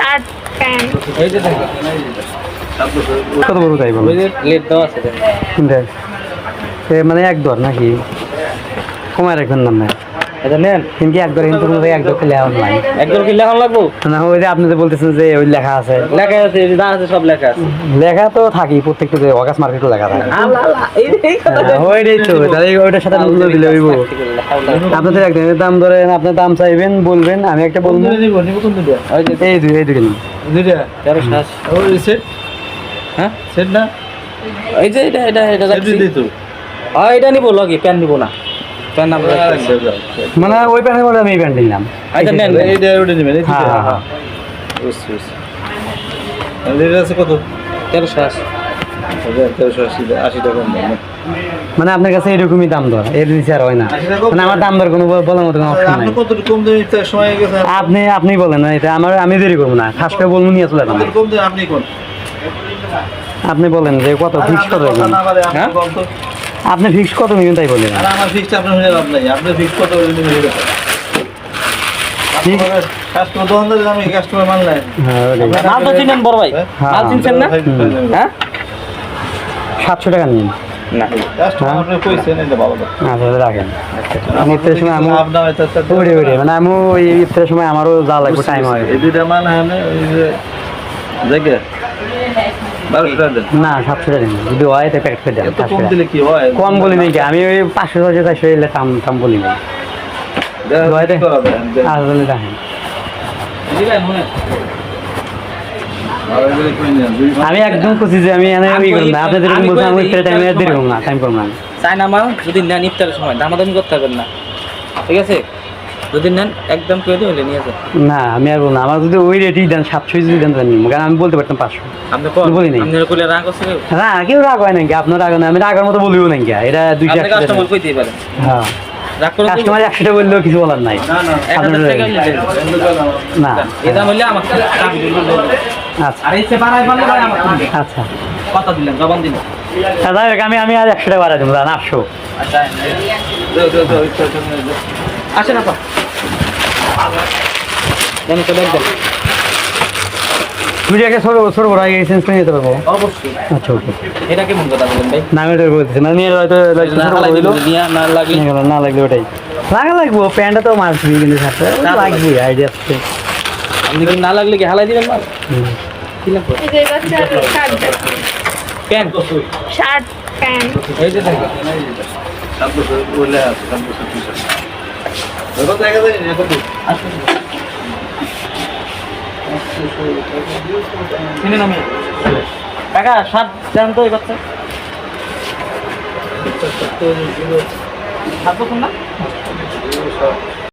Shirt pant. এই যে দেখো কত বড় তাই বলো দেখো। মানে এক দর নাকি? কমায় রাখবেন না এটা নেন। কিন্তু এক কিন্তু এক দর খেলে আমার নাই। একদম কি লাগবো? না ওই যে আপনি যে বলতেছেন যে ওই লেখা আছে। লেখা আছে যা আছে সব লেখা আছে। লেখা তো থাকি প্রত্যেকটা যে অগাস মার্কেটে লেখা থাকে। হ্যাঁ, ওইটাই তো তাহলে ওইটার সাথে মূল্য দিলে হইব। আপনাদের একদম দাম ধরেন আপনার দাম চাইবেন বলবেন আমি একটা বলব। এই দুই এই দুই নিন। তেরো শ্বাস হ্যাঁ? সেট না? এই যে এটা এটা এটা। হ্যাঁ এটা নিবো লগে প্যান নিবো না। প্যান আমরা মানে ওই প্যান্টের মধ্যে আমি এই প্যান্ট নিলাম। আচ্ছা নেন। এইটা ওটা নেবেন হ্যাঁ হ্যাঁ হ্যাঁ। বুঝছি বুঝছি। আছে কত? তেরো শ্বাস মানে আপনার কাছে এরকমই দাম দর এর নিচে আর হয় না। মানে আমার দাম দর কোনো বলার মতো কোনো অপশন নাই। আপনি কত কম দামে ইফতার সময় গেছে? আপনি আপনি বলেন না এটা আমার আমি দেরি করব না। খাস করে বলব নিয়ে চলে যাব কত কম দামে আপনি কোন আপনি বলেন যে কত ফিক্স কত আপনি হ্যাঁ? আপনি ফিক্স কত নেবেন তাই বলেন। আর আমার ফিক্স আপনার হয়ে লাভ নাই। আপনি ফিক্স কত হয়ে কাস্টমার দোকানদার আমি কাস্টমার মানলেন হ্যাঁ মাল তো চিনেন বড় ভাই। হ্যাঁ। মাল চিনছেন না? হ্যাঁ? সাতশো টাকা নিন। কথা আচ্ছা মানে সময় আমারও যা লাগবে টাইম হয়। মান হয় না সাতশো টাকা যদি হয় তো প্যাকেট করে দেন কম কি বলি নাকি আমি ওই পাঁচশো ছয়শো চারশো এলে দাম দাম বলি নাই। হয়? আসলে দেখেন দিবেন মনে আর এগুলো কই নেন? দুই আমি একদম খুশি যে আমি এনে ই করব না। আপনি যেরকম বলছেন আমি ইফতারের টাইমে দেরি করব না টাইম করব না। চাই না মাল যদি নেন ইফতারের সময়। দামাদামি করতে পারবেন না। ঠিক আছে? যদি নেন একদম করে দিয়ে হলে নিয়ে যান। না আমি আর বলব না। আমার যদি ওই রেটই দেন সাতশো যদি দেন তাহলে নিবো। কারণ আমি বলতে পারতাম পাঁচশো। আপনি বলি নাই। আপনি কইলে রাগ আছে কেউ? না কেউ রাগ হয় নাকি আপনার রাগ না আমি রাগের মতো বলিও নাকি এটা দুইশো আপনি কাস্টমার কইতেই পারেন হ্যাঁ। কাস্টমার একশোটা বললেও কিছু বলার নাই। না না। না। এই দাম আমাকে আচ্ছা। আর এই সে পারলে ভাই আমাকে আচ্ছা। কথা দিলেন? জবান দিলেন? তা আমি আমি আর একশো টাকা বাড়াই দেবো দাঁড়ান আটশো। আচ্ছা। আসেন আপা। ছোটো ছোটো বড় আগে চেঞ্জ করে নিতে পারব। অবশ্যই। আচ্ছা ওকে। এটা কেমন কথা বলেন ভাই? না আমি ওটা বলতেছি মানে নিয়ে হয়তো না লাগলে না ওটাই। লাগা লাগবো প্যান্টটা তো মারছি কিন্তু সাথে। লাগবে আইডিয়া আপনি না লাগলে কি হালাই দিবেন মাল? Shirt pant. শার্ট প্যান্ট এই যে নামি কাকা সাত জান তো বাচ্চা। সাত বছর না?